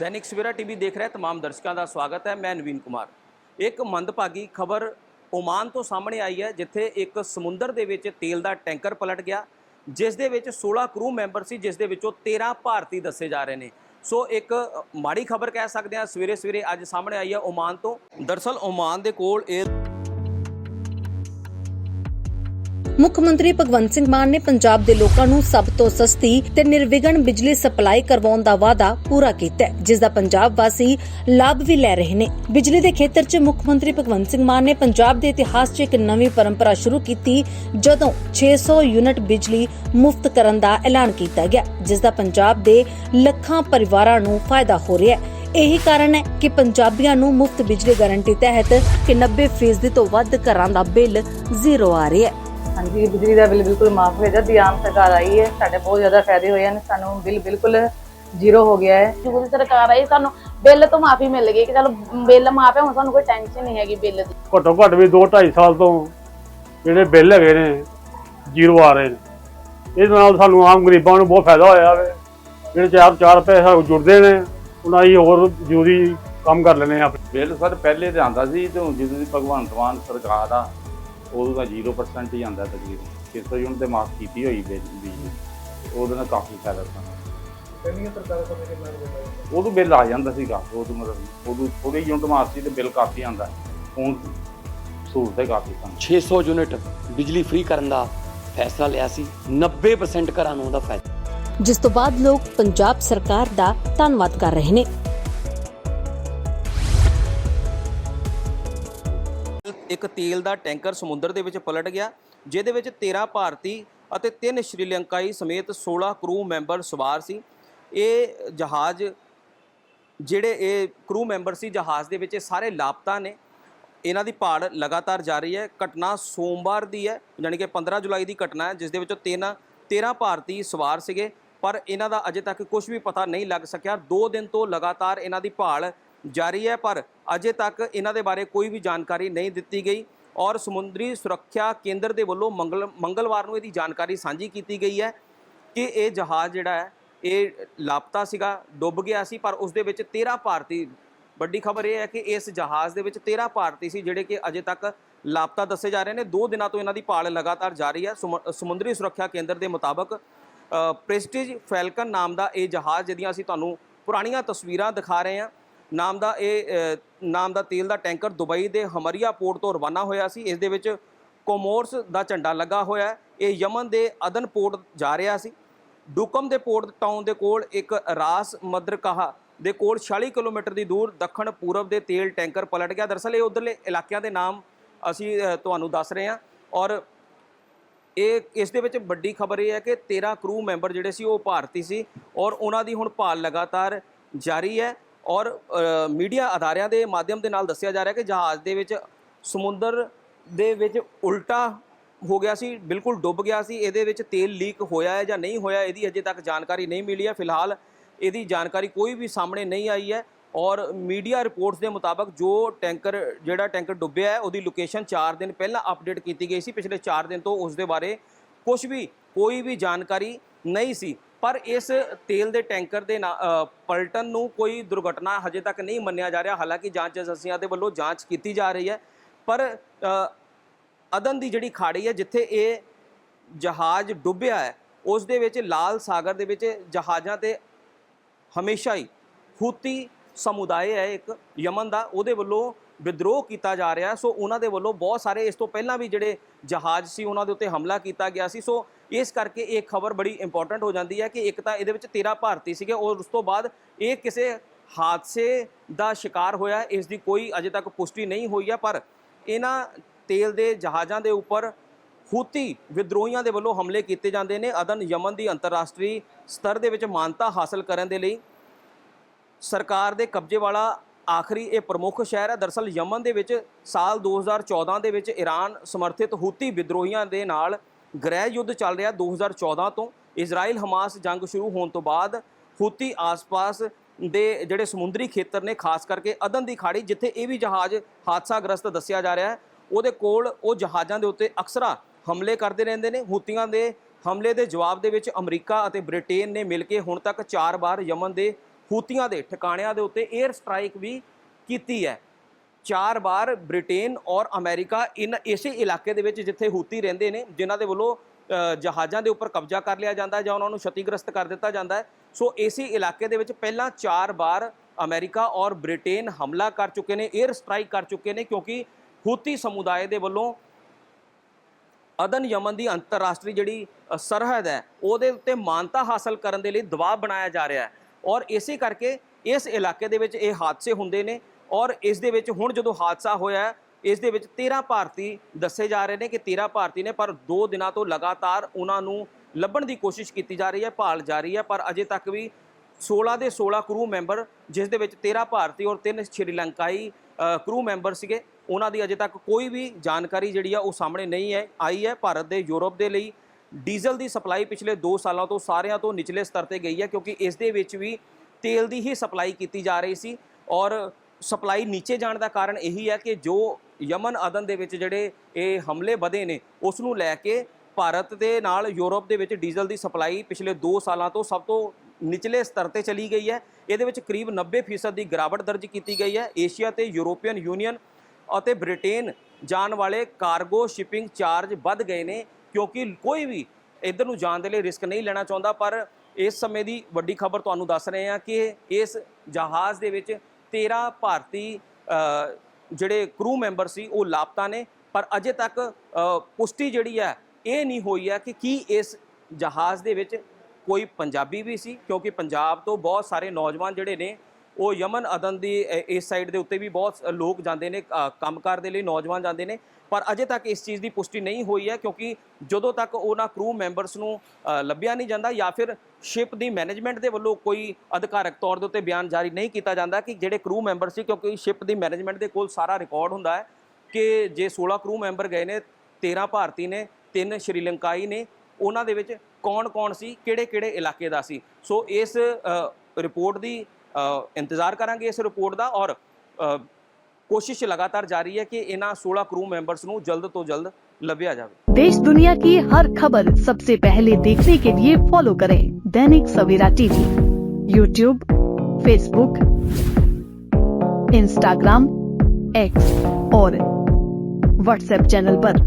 Dainik Savera TV ਦੇਖ ਰਹੇ तमाम ਦਰਸ਼ਕਾਂ ਦਾ ਸਵਾਗਤ ਹੈ ਮੈਂ ਨਵੀਨ ਕੁਮਾਰ ਇੱਕ ਮੰਦਭਾਗੀ ਖਬਰ ਓਮਾਨ ਤੋਂ ਸਾਹਮਣੇ ਆਈ ਹੈ ਜਿੱਥੇ ਇੱਕ ਸਮੁੰਦਰ ਦੇ ਵਿੱਚ ਤੇਲ ਦਾ ਟੈਂਕਰ ਪਲਟ ਗਿਆ ਜਿਸ ਦੇ ਵਿੱਚ 16 ਕਰੂ ਮੈਂਬਰ ਸੀ ਜਿਸ ਦੇ ਵਿੱਚੋਂ 13 ਭਾਰਤੀ ਦੱਸੇ ਜਾ ਰਹੇ ਨੇ ਸੋ ਇੱਕ ਅ, ਮਾੜੀ ਖਬਰ ਕਹਿ ਸਕਦੇ ਹਾਂ ਸਵੇਰੇ ਸਵੇਰੇ ਅੱਜ ਸਾਹਮਣੇ ਆਈ ਹੈ ਓਮਾਨ ਤੋਂ ਦਰਸਲ ਓਮਾਨ ਦੇ ਕੋਲ ਇਹ ਮੁੱਖ ਮੰਤਰੀ ਭਗਵੰਤ ਸਿੰਘ ਮਾਨ ਨੇ ਪੰਜਾਬ ਦੇ ਲੋਕਾਂ ਨੂੰ ਸਭ ਤੋਂ ਸਸਤੀ ਤੇ ਨਿਰਵਿਘਨ ਬਿਜਲੀ ਸਪਲਾਈ ਕਰਵਾਉਣ ਦਾ ਵਾਅਦਾ ਪੂਰਾ ਕੀਤਾ ਹੈ, ਜਿਸ ਦਾ ਪੰਜਾਬ ਵਾਸੀ ਲਾਭ ਵੀ ਲੈ ਰਹੇ ਨੇ। ਬਿਜਲੀ ਦੇ ਖੇਤਰ 'ਚ ਮੁੱਖ ਮੰਤਰੀ ਭਗਵੰਤ ਸਿੰਘ ਮਾਨ ਨੇ ਪੰਜਾਬ ਦੇ ਇਤਿਹਾਸ 'ਚ ਇੱਕ ਨਵੀਂ ਪਰੰਪਰਾ ਸ਼ੁਰੂ ਕੀਤੀ, ਜਦੋਂ 600 ਯੂਨਿਟ ਬਿਜਲੀ ਮੁਫਤ ਕਰਨ ਦਾ ਐਲਾਨ ਕੀਤਾ ਗਿਆ, ਜਿਸ ਦਾ ਪੰਜਾਬ ਦੇ ਲੱਖਾਂ ਪਰਿਵਾਰਾਂ ਨੂੰ ਫਾਇਦਾ ਹੋ ਰਿਹਾ ਹੈ। ਇਹੀ ਕਾਰਨ ਹੈ ਕਿ ਪੰਜਾਬੀਆਂ ਨੂੰ ਮੁਫਤ ਬਿਜਲੀ ਗਾਰੰਟੀ ਤਹਿਤ ਕਿ 90% ਤੋਂ ਵੱਧ ਘਰਾਂ ਦਾ ਬਿੱਲ ਜ਼ੀਰੋ ਆ ਰਿਹਾ ਹੈ। ਹਾਂਜੀ ਬਿਜਲੀ ਦਾ ਬਿੱਲ ਬਿਲਕੁਲ ਮਾਫ ਹੋ ਗਿਆ ਜਦ ਆਮ ਸਰਕਾਰ ਆਈ ਹੈ ਸਾਡੇ ਬਹੁਤ ਜ਼ਿਆਦਾ ਫਾਇਦੇ ਹੋਏ ਹਨ ਸਾਨੂੰ ਬਿੱਲ ਬਿਲਕੁਲ ਜ਼ੀਰੋ ਹੋ ਗਿਆ ਹੈ। ਜਦੋਂ ਦੀ ਸਰਕਾਰ ਆਈ ਸਾਨੂੰ ਬਿੱਲ ਤੋਂ ਮਾਫੀ ਮਿਲ ਗਈ ਕਿ ਚਲੋ ਬਿੱਲ ਮਾਫ ਹੈ ਹੁਣ ਸਾਨੂੰ ਕੋਈ ਟੈਨਸ਼ਨ ਨਹੀਂ ਹੈਗੀ ਬਿੱਲ ਦੀ। ਘੱਟੋ ਘੱਟ ਵੀ 2 2.5 ਸਾਲ ਤੋਂ ਜਿਹੜੇ ਬਿੱਲ ਹੈਗੇ ਨੇ ਜ਼ੀਰੋ ਆ ਰਹੇ ਨੇ। ਇਹਦੇ ਨਾਲ ਸਾਨੂੰ ਆਮ ਗਰੀਬਾਂ ਨੂੰ ਬਹੁਤ ਫਾਇਦਾ ਹੋਇਆ ਵੇ। ਜਿਹੜੇ ਚਾਰ ਚਾਰ ਪੈਸੇ ਜੁੜਦੇ ਨੇ ਉਹਨਾਂ ਹੀ ਹੋਰ ਜ਼ਰੂਰੀ ਕੰਮ ਕਰ ਲੈਣੇ ਆ ਬਿੱਲ ਸਰ ਪਹਿਲੇ ਤੇ ਆਂਦਾ ਸੀ ਤੇ ਹੁਣ ਜਦੋਂ ਦੀ ਭਗਵੰਤ ਮਾਨ ਸਰਕਾਰ ਆ ਉਦੋਂ ਦਾ 0% ਹੀ ਆਂਦਾ ਤਕਰੀਬਨ। 600 ਯੂਨਿਟ ਤੇ ਮਾਫ ਕੀਤੀ ਹੋਈ ਬਿੱਲ ਬਿਜਲੀ ਉਹਦੇ ਨਾਲ ਕਾਫੀ ਫਾਇਦਾ ਸਾਨੂੰ ਪਹਿਲੀਆਂ ਸਰਕਾਰਾਂ ਸਮੇਂ ਕਿੰਨਾ ਉਦੋਂ ਬਿੱਲ ਆ ਜਾਂਦਾ ਸੀਗਾ। ਉਦੋਂ ਮਤਲਬ ਉਦੋਂ ਥੋੜੀ ਯੂਨਿਟ ਮਾਫ ਸੀ ਤੇ ਬਿੱਲ ਕਾਫੀ ਆਂਦਾ ਹੁਣ ਸਹੂਲਤ ਹੈ ਕਾਫੀ ਸਾਨੂੰ। 600 ਯੂਨਿਟ ਬਿਜਲੀ ਫ੍ਰੀ ਕਰਨ ਦਾ ਫੈਸਲਾ ਲਿਆ ਸੀ। 90% ਘਰਾਂ ਨੂੰ ਉਹਦਾ ਫਾਇਦਾ। ਜਿਸ ਤੋਂ ਬਾਅਦ ਲੋਕ ਪੰਜਾਬ ਸਰਕਾਰ ਦਾ ਧੰਨਵਾਦ ਕਰ ਰਹੇ ਨੇ। ਇੱਕ ਤੇਲ ਦਾ ਟੈਂਕਰ ਸਮੁੰਦਰ ਦੇ ਵਿੱਚ ਪਲਟ ਗਿਆ, ਜਿਹਦੇ ਵਿੱਚ 13 ਭਾਰਤੀ ਅਤੇ 3 ਸ਼੍ਰੀਲੰਕਾਈ ਸਮੇਤ 16 ਕਰੂ ਮੈਂਬਰ ਸਵਾਰ ਸੀ। ਇਹ ਜਹਾਜ਼, ਜਿਹੜੇ ਇਹ ਕਰੂ ਮੈਂਬਰ ਸੀ, ਜਹਾਜ਼ ਦੇ ਵਿੱਚ ਇਹ ਸਾਰੇ ਲਾਪਤਾ ਨੇ। ਇਹਨਾਂ ਦੀ ਭਾਲ ਲਗਾਤਾਰ ਜਾਰੀ ਹੈ। ਘਟਨਾ ਸੋਮਵਾਰ ਦੀ ਹੈ, ਯਾਨੀ ਕਿ 15 ਜੁਲਾਈ ਦੀ ਘਟਨਾ ਹੈ, ਜਿਸ ਦੇ ਵਿੱਚੋਂ 13 13 ਭਾਰਤੀ ਸਵਾਰ ਸੀਗੇ। ਪਰ ਇਹਨਾਂ ਦਾ ਅਜੇ ਤੱਕ ਕੁਝ ਵੀ ਪਤਾ ਨਹੀਂ ਲੱਗ ਸਕਿਆ। 2 ਦਿਨ ਤੋਂ ਲਗਾਤਾਰ ਇਹਨਾਂ ਦੀ ਭਾਲ ਜਾਰੀ ਹੈ, ਪਰ ਅਜੇ ਤੱਕ ਇਹਨਾਂ ਦੇ ਬਾਰੇ ਕੋਈ ਵੀ ਜਾਣਕਾਰੀ ਨਹੀਂ ਦਿੱਤੀ ਗਈ ਔਰ ਸਮੁੰਦਰੀ ਸੁਰੱਖਿਆ ਕੇਂਦਰ ਦੇ ਵੱਲੋਂ ਮੰਗਲ, ਮੰਗਲਵਾਰ ਨੂੰ ਇਹਦੀ ਜਾਣਕਾਰੀ ਸਾਂਝੀ ਕੀਤੀ ਗਈ ਹੈ ਕਿ ਇਹ ਜਹਾਜ਼ ਜਿਹੜਾ ਹੈ, ਇਹ ਲਾਪਤਾ ਸੀਗਾ, ਡੁੱਬ ਗਿਆ ਸੀ, ਪਰ ਉਸ ਦੇ ਵਿੱਚ 13 ਭਾਰਤੀ, ਵੱਡੀ ਖਬਰ ਇਹ ਹੈ ਕਿ ਇਸ ਜਹਾਜ਼ ਦੇ ਵਿੱਚ 13 ਭਾਰਤੀ ਸੀ ਜਿਹੜੇ ਕਿ ਅਜੇ ਤੱਕ ਲਾਪਤਾ ਦੱਸੇ ਜਾ ਰਹੇ ਨੇ। ਦੋ ਦਿਨਾਂ ਤੋਂ ਇਹਨਾਂ ਦੀ ਭਾਲ ਲਗਾਤਾਰ ਜਾਰੀ ਹੈ। ਸਮੁ- ਸਮੁੰਦਰੀ ਸੁਰੱਖਿਆ ਕੇਂਦਰ ਦੇ ਮੁਤਾਬਕ ਪ੍ਰੈਸਟੀਜ ਫੈਲਕਨ ਨਾਮ ਦਾ ਇਹ ਜਹਾਜ਼, ਜਿਹਦੀਆਂ ਅਸੀਂ ਤੁਹਾਨੂੰ ਪੁਰਾਣੀਆਂ ਤਸਵੀਰਾਂ ਦਿਖਾ ਰਹੇ ਹਾਂ ਨਾਮ ਦਾ ਇਹ ਨਾਮ ਦਾ ਤੇਲ ਦਾ ਟੈਂਕਰ ਦੁਬਈ ਦੇ ਹਮਰੀਆ ਪੋਰਟ ਤੋਂ ਰਵਾਨਾ ਹੋਇਆ ਸੀ। ਇਸ ਦੇ ਵਿੱਚ ਕੋਮੋਰਸ ਦਾ ਝੰਡਾ ਲੱਗਾ ਹੋਇਆ ਹੈ। ਇਹ ਯਮਨ ਦੇ ਅਦਨ ਪੋਰਟ ਜਾ ਰਿਹਾ ਸੀ। ਡੁਕਮ ਦੇ ਪੋਰਟ ਟਾਊਨ ਦੇ ਕੋਲ ਇੱਕ ਰਾਸ ਮਦਰਕਾਹ ਦੇ ਕੋਲ 46 ਕਿਲੋਮੀਟਰ ਦੀ ਦੂਰ ਦੱਖਣ ਪੂਰਬ ਦੇ ਤੇਲ ਟੈਂਕਰ ਪਲਟ ਗਿਆ। ਦਰਅਸਲ ਇਹ ਉਧਰਲੇ ਇਲਾਕਿਆਂ ਦੇ ਨਾਮ ਅਸੀਂ ਤੁਹਾਨੂੰ ਦੱਸ ਰਹੇ ਹਾਂ। ਔਰ ਇਹ, ਇਸ ਦੇ ਵਿੱਚ ਵੱਡੀ ਖਬਰ ਇਹ ਹੈ ਕਿ 13 ਕਰੂ ਮੈਂਬਰ ਜਿਹੜੇ ਸੀ ਉਹ ਭਾਰਤੀ ਸੀ। ਔਰ ਉਹਨਾਂ ਦੀ ਹੁਣ ਭਾਲ ਲਗਾਤਾਰ ਜਾਰੀ ਹੈ। ਔਰ ਮੀਡੀਆ ਅਦਾਰਿਆਂ ਦੇ ਮਾਧਿਅਮ ਦੇ ਨਾਲ ਦੱਸਿਆ ਜਾ ਰਿਹਾ ਕਿ ਜਹਾਜ਼ ਦੇ ਵਿੱਚ, ਸਮੁੰਦਰ ਦੇ ਵਿੱਚ ਉਲਟਾ ਹੋ ਗਿਆ ਸੀ, ਬਿਲਕੁਲ ਡੁੱਬ ਗਿਆ ਸੀ, ਇਹਦੇ ਵਿੱਚ ਤੇਲ ਲੀਕ ਹੋਇਆ ਹੈ ਜਾਂ ਨਹੀਂ ਹੋਇਆ, ਇਹਦੀ ਅਜੇ ਤੱਕ ਜਾਣਕਾਰੀ ਨਹੀਂ ਮਿਲੀ ਹੈ। ਫਿਲਹਾਲ ਇਹਦੀ ਜਾਣਕਾਰੀ ਕੋਈ ਵੀ ਸਾਹਮਣੇ ਨਹੀਂ ਆਈ ਹੈ ਔਰ ਮੀਡੀਆ ਰਿਪੋਰਟਸ ਦੇ ਮੁਤਾਬਕ ਜੋ ਟੈਂਕਰ, ਜਿਹੜਾ ਟੈਂਕਰ ਡੁੱਬਿਆ ਹੈ, ਉਹਦੀ ਲੋਕੇਸ਼ਨ 4 ਦਿਨ ਪਹਿਲਾਂ ਅਪਡੇਟ ਕੀਤੀ ਗਈ ਸੀ। ਪਿਛਲੇ 4 ਦਿਨ ਤੋਂ ਉਸ ਦੇ ਬਾਰੇ ਕੁਝ ਵੀ, ਕੋਈ ਵੀ ਜਾਣਕਾਰੀ ਨਹੀਂ ਸੀ। ਪਰ ਇਸ ਤੇਲ ਦੇ ਟੈਂਕਰ ਦੇ ਨਾ- ਪਲਟਣ ਨੂੰ ਕੋਈ ਦੁਰਘਟਨਾ ਹਜੇ ਤੱਕ ਨਹੀਂ ਮੰਨਿਆ ਜਾ ਰਿਹਾ। ਹਾਲਾਂਕਿ ਜਾਂਚ ਏਜੰਸੀਆਂ ਦੇ ਵੱਲੋਂ ਜਾਂਚ ਕੀਤੀ ਜਾ ਰਹੀ ਹੈ। ਪਰ ਅਦਨ ਦੀ ਜਿਹੜੀ ਖਾੜੀ ਹੈ, ਜਿੱਥੇ ਇਹ ਜਹਾਜ਼ ਡੁੱਬਿਆ ਹੈ, ਉਸ ਦੇ ਵਿੱਚ ਲਾਲ ਸਾਗਰ ਦੇ ਵਿੱਚ ਜਹਾਜ਼ਾਂ ਤੇ ਹਮੇਸ਼ਾ ਹੀ ਹੂਤੀ ਸਮੁਦਾਇ ਹੈ, ਇੱਕ ਯਮਨ ਦਾ। ਉਹਦੇ ਵੱਲੋਂ ਵਿਦਰੋਹ ਕੀਤਾ ਜਾ ਰਿਹਾ ਸੋ ਉਹਨਾਂ ਦੇ ਵੱਲੋਂ ਬਹੁਤ ਸਾਰੇ ਇਸ ਤੋਂ ਪਹਿਲਾਂ ਵੀ ਜਿਹੜੇ ਜਹਾਜ਼ ਸੀ, ਉਹਨਾਂ ਦੇ ਉੱਤੇ ਹਮਲਾ ਕੀਤਾ ਗਿਆ ਸੀ। ਸੋ ਇਸ ਕਰਕੇ ਇਹ ਖਬਰ ਬੜੀ ਇੰਪੋਰਟੈਂਟ ਹੋ ਜਾਂਦੀ ਹੈ ਕਿ ਇੱਕ ਤਾਂ ਇਹਦੇ ਵਿੱਚ 13 ਭਾਰਤੀ ਸੀਗੇ ਔਰ ਉਸ ਤੋਂ ਬਾਅਦ ਇਹ ਕਿਸੇ ਹਾਦਸੇ ਦਾ ਸ਼ਿਕਾਰ ਹੋਇਆ, ਇਸ ਦੀ ਕੋਈ ਅਜੇ ਤੱਕ ਪੁਸ਼ਟੀ ਨਹੀਂ ਹੋਈ ਹੈ। ਪਰ ਇਹਨਾਂ ਤੇਲ ਦੇ ਜਹਾਜ਼ਾਂ ਦੇ ਉੱਪਰ ਹੂਤੀ ਵਿਦਰੋਹੀਆਂ ਦੇ ਵੱਲੋਂ ਹਮਲੇ ਕੀਤੇ ਜਾਂਦੇ ਨੇ। ਅਦਨ ਯਮਨ ਦੀ ਅੰਤਰਰਾਸ਼ਟਰੀ ਸਤਰ ਦੇ ਵਿੱਚ ਮਾਨਤਾ ਹਾਸਲ ਕਰਨ ਦੇ ਲਈ ਸਰਕਾਰ ਦੇ ਕਬਜ਼ੇ ਵਾਲਾ ਆਖਰੀ ਇਹ ਪ੍ਰਮੁੱਖ ਸ਼ਹਿਰ ਹੈ। ਦਰਸਲ ਯਮਨ ਦੇ ਵਿੱਚ ਸਾਲ 2014 ਦੇ ਵਿੱਚ ਈਰਾਨ ਸਮਰਥਿਤ ਹੂਤੀ ਵਿਦਰੋਹੀਆਂ ਦੇ ਨਾਲ ਗ੍ਰਹਿ ਯੁੱਧ ਚੱਲ ਰਿਹਾ 2014 ਤੋਂ। ਇਜ਼ਰਾਈਲ ਹਮਾਸ ਜੰਗ ਸ਼ੁਰੂ ਹੋਣ ਤੋਂ ਬਾਅਦ ਹੂਤੀ ਆਸ-ਪਾਸ ਦੇ ਜਿਹੜੇ ਸਮੁੰਦਰੀ ਖੇਤਰ ਨੇ, ਖਾਸ ਕਰਕੇ ਅਦਨ ਦੀ ਖਾੜੀ, ਜਿੱਥੇ ਇਹ ਵੀ ਜਹਾਜ਼ ਹਾਦਸਾਗ੍ਰਸਤ ਦੱਸਿਆ ਜਾ ਰਿਹਾ ਹੈ, ਉਹਦੇ ਕੋਲ ਉਹ ਜਹਾਜ਼ਾਂ ਦੇ ਉੱਤੇ ਅਕਸਰਾ ਹਮਲੇ ਕਰਦੇ ਰਹਿੰਦੇ ਨੇ। ਹੂਤੀਆਂ ਦੇ ਹਮਲੇ ਦੇ ਜਵਾਬ ਦੇ ਵਿੱਚ ਅਮਰੀਕਾ ਅਤੇ ਬ੍ਰਿਟੇਨ ਨੇ ਮਿਲ ਕੇ ਹੁਣ ਤੱਕ 4 ਵਾਰ ਯਮਨ ਦੇ ਹੂਤੀਆਂ ਦੇ ਠਿਕਾਣਿਆਂ ਦੇ ਉੱਤੇ 에ਅਰ ਸਟ੍ਰਾਈਕ ਵੀ ਕੀਤੀ ਹੈ। ਚਾਰ ਵਾਰ ਬ੍ਰਿਟੇਨ ਔਰ ਅਮਰੀਕਾ ਇਨ ਇਸੇ ਇਲਾਕੇ ਦੇ ਵਿੱਚ ਜਿੱਥੇ ਹੂਤੀ ਰਹਿੰਦੇ ਨੇ, ਜਿਨ੍ਹਾਂ ਦੇ ਵੱਲੋਂ ਜਹਾਜ਼ਾਂ ਦੇ ਉੱਪਰ ਕਬਜ਼ਾ ਕਰ ਲਿਆ ਜਾਂਦਾ ਹੈ ਜਾਂ ਉਹਨਾਂ ਨੂੰ ਛਤੀਗ੍ਰਸਤ ਕਰ ਦਿੱਤਾ ਜਾਂਦਾ ਹੈ। ਸੋ ਇਸੇ ਇਲਾਕੇ ਦੇ ਵਿੱਚ ਪਹਿਲਾਂ ਚਾਰ ਵਾਰ ਅਮਰੀਕਾ ਔਰ ਬ੍ਰਿਟੇਨ ਹਮਲਾ ਕਰ ਚੁੱਕੇ ਨੇ 에ਅਰ ਸਟ੍ਰਾਈਕ ਕਰ ਚੁੱਕੇ ਨੇ, ਕਿਉਂਕਿ ਹੂਤੀ ਸਮੁਦਾਇ ਦੇ ਵੱਲੋਂ ਅਦਨ ਯਮਨ ਦੀ ਅੰਤਰਰਾਸ਼ਟਰੀ ਜਿਹੜੀ ਸਰਹੱਦ ਹੈ, ਉਹਦੇ ਉੱਤੇ ਮਾਨਤਾ ਹਾਸਲ ਕਰਨ ਦੇ ਲਈ ਦਬਾਅ ਬਣਾਇਆ ਜਾ ਰਿਹਾ ਹੈ। ਔਰ ਇਸੇ ਕਰਕੇ ਇਸ ਇਲਾਕੇ ਦੇ ਵਿੱਚ ਇਹ ਹਾਦਸੇ ਹੁੰਦੇ ਨੇ ਔਰ ਇਸ ਦੇ ਵਿੱਚ ਹੁਣ ਜਦੋਂ ਹਾਦਸਾ ਹੋਇਆ, ਇਸ ਦੇ ਵਿੱਚ 13 ਭਾਰਤੀ ਦੱਸੇ ਜਾ ਰਹੇ ਨੇ ਕਿ 13 ਭਾਰਤੀ ਨੇ, ਪਰ 2 ਦਿਨਾਂ ਤੋਂ ਲਗਾਤਾਰ ਉਹਨਾਂ ਨੂੰ ਲੱਭਣ ਦੀ ਕੋਸ਼ਿਸ਼ ਕੀਤੀ ਜਾ ਰਹੀ ਹੈ, ਭਾਲ ਜਾਰੀ ਹੈ। ਪਰ ਅਜੇ ਤੱਕ ਵੀ 16 ਦੇ 16 ਕਰੂ ਮੈਂਬਰ, ਜਿਸ ਦੇ ਵਿੱਚ 13 ਭਾਰਤੀ ਔਰ 3 ਸ਼੍ਰੀਲੰਕਾਈ ਕਰੂ ਮੈਂਬਰ ਸੀਗੇ, ਉਹਨਾਂ ਦੀ ਅਜੇ ਤੱਕ ਕੋਈ ਵੀ ਜਾਣਕਾਰੀ ਜਿਹੜੀ ਆ ਉਹ ਸਾਹਮਣੇ ਨਹੀਂ ਹੈ ਆਈ ਹੈ। ਭਾਰਤ ਦੇ, ਯੂਰਪ ਦੇ ਲਈ ਡੀਜ਼ਲ ਦੀ ਸਪਲਾਈ ਪਿਛਲੇ 2 ਸਾਲਾਂ ਤੋਂ ਸਾਰਿਆਂ ਤੋਂ ਨਿਚਲੇ ਸਤਰ ਤੇ ਗਈ ਹੈ, ਕਿਉਂਕਿ ਇਸ ਦੇ ਵਿੱਚ ਵੀ ਤੇਲ ਦੀ ਹੀ ਸਪਲਾਈ ਕੀਤੀ ਜਾ ਰਹੀ ਸੀ ਔਰ ਸਪਲਾਈ ਨੀਚੇ ਜਾਣ ਦਾ ਕਾਰਨ ਇਹੀ ਹੈ ਕਿ ਜੋ ਯਮਨ ਅਦਨ ਦੇ ਵਿੱਚ ਜਿਹੜੇ ਇਹ ਹਮਲੇ ਵਧੇ ਨੇ, ਉਸ ਨੂੰ ਲੈ ਕੇ ਭਾਰਤ ਦੇ ਨਾਲ ਯੂਰਪ ਦੇ ਵਿੱਚ ਡੀਜ਼ਲ ਦੀ ਸਪਲਾਈ ਪਿਛਲੇ 2 ਸਾਲਾਂ ਤੋਂ ਸਭ ਤੋਂ ਨਿਚਲੇ ਸਤਰ ਤੇ ਚਲੀ ਗਈ ਹੈ। ਇਹਦੇ ਵਿੱਚ ਕਰੀਬ 90% ਦੀ ਗਿਰਾਵਟ ਦਰਜ ਕੀਤੀ ਗਈ ਹੈ। ਏਸ਼ੀਆ ਤੇ ਯੂਰੋਪੀਅਨ ਯੂਨੀਅਨ ਅਤੇ ਬ੍ਰਿਟੇਨ ਜਾਣ ਵਾਲੇ ਕਾਰਗੋ ਸ਼ਿਪਿੰਗ ਚਾਰਜ ਵੱਧ ਗਏ ਨੇ। ਕਿਉਂਕਿ ਕੋਈ ਵੀ ਇਧਰ ਨੂੰ ਜਾਣ ਦੇ ਲਈ ਰਿਸਕ ਨਹੀਂ ਲੈਣਾ ਚਾਹੁੰਦਾ, ਪਰ ਇਸ ਸਮੇਂ ਦੀ ਵੱਡੀ ਖਬਰ ਤੁਹਾਨੂੰ ਦੱਸ ਰਹੇ ਹਾਂ ਕਿ ਇਸ ਜਹਾਜ਼ ਦੇ ਵਿੱਚ 13 ਭਾਰਤੀ ਜਿਹੜੇ ਕਰੂ ਮੈਂਬਰ ਸੀ, ਉਹ ਲਾਪਤਾ ਨੇ। ਪਰ ਅਜੇ ਤੱਕ ਪੁਸ਼ਟੀ ਜਿਹੜੀ ਹੈ, ਇਹ ਨਹੀਂ ਹੋਈ ਹੈ ਕਿ ਕੀ ਇਸ ਜਹਾਜ਼ ਦੇ ਵਿੱਚ ਕੋਈ ਪੰਜਾਬੀ ਵੀ ਸੀ, ਕਿਉਂਕਿ ਪੰਜਾਬ ਤੋਂ ਬਹੁਤ ਸਾਰੇ ਨੌਜਵਾਨ ਜਿਹੜੇ ਨੇ ਉਹ ਯਮਨ ਅਦਨ ਦੀ ਇਸ ਸਾਈਡ ਦੇ ਉੱਤੇ ਵੀ ਬਹੁਤ ਲੋਕ ਜਾਂਦੇ ਨੇ ਅ, ਕੰਮਕਾਰ ਦੇ ਲਈ ਨੌਜਵਾਨ ਜਾਂਦੇ ਨੇ। ਪਰ ਅਜੇ ਤੱਕ ਇਸ ਚੀਜ਼ ਦੀ ਪੁਸ਼ਟੀ ਨਹੀਂ ਹੋਈ ਹੈ ਕਿਉਂਕਿ ਜਦੋਂ ਤੱਕ ਉਹਨਾਂ ਕਰੂ ਮੈਂਬਰਸ ਨੂੰ ਲੱਭਿਆ ਨਹੀਂ ਜਾਂਦਾ ਜਾਂ ਫਿਰ ਸ਼ਿਪ ਦੀ ਮੈਨੇਜਮੈਂਟ ਦੇ ਵੱਲੋਂ ਕੋਈ ਅਧਿਕਾਰਕ ਤੌਰ ਦੇ ਉੱਤੇ ਬਿਆਨ ਜਾਰੀ ਨਹੀਂ ਕੀਤਾ ਜਾਂਦਾ ਕਿ ਜਿਹੜੇ ਕਰੂ ਮੈਂਬਰ ਸੀ ਕਿਉਂਕਿ ਸ਼ਿਪ ਦੀ ਮੈਨੇਜਮੈਂਟ ਦੇ ਕੋਲ ਸਾਰਾ ਰਿਕਾਰਡ ਹੁੰਦਾ ਹੈ ਕਿ ਜੇ 16 ਕਰੂ ਮੈਂਬਰ ਗਏ ਨੇ 13 ਭਾਰਤੀ ਨੇ 3 ਸ਼੍ਰੀਲੰਕਾਈ ਨੇ ਉਹਨਾਂ ਦੇ ਵਿੱਚ ਕੌਣ-ਕੌਣ ਸੀ ਕਿਹੜੇ-ਕਿਹੜੇ ਇਲਾਕੇ ਦਾ ਸੀ। ਸੋ ਇਸ ਰਿਪੋਰਟ ਦੀ ਇੰਤਜ਼ਾਰ ਕਰਾਂਗੇ ਇਸ ਰਿਪੋਰਟ ਦਾ ਔਰ ਅ, ਕੋਸ਼ਿਸ਼ ਲਗਾਤਾਰ ਜਾਰੀ ਹੈ ਕਿ ਇਹਨਾਂ 16 ਕਰੂ ਮੈਂਬਰਸ ਨੂੰ ਜਲਦ ਤੋਂ ਜਲਦ ਲੱਭਿਆ ਜਾਵੇ देश दुनिया की हर खबर सबसे पहले देखने के लिए फॉलो करें Dainik Savera TV YouTube Facebook Instagram X और व्हाट्सएप चैनल पर।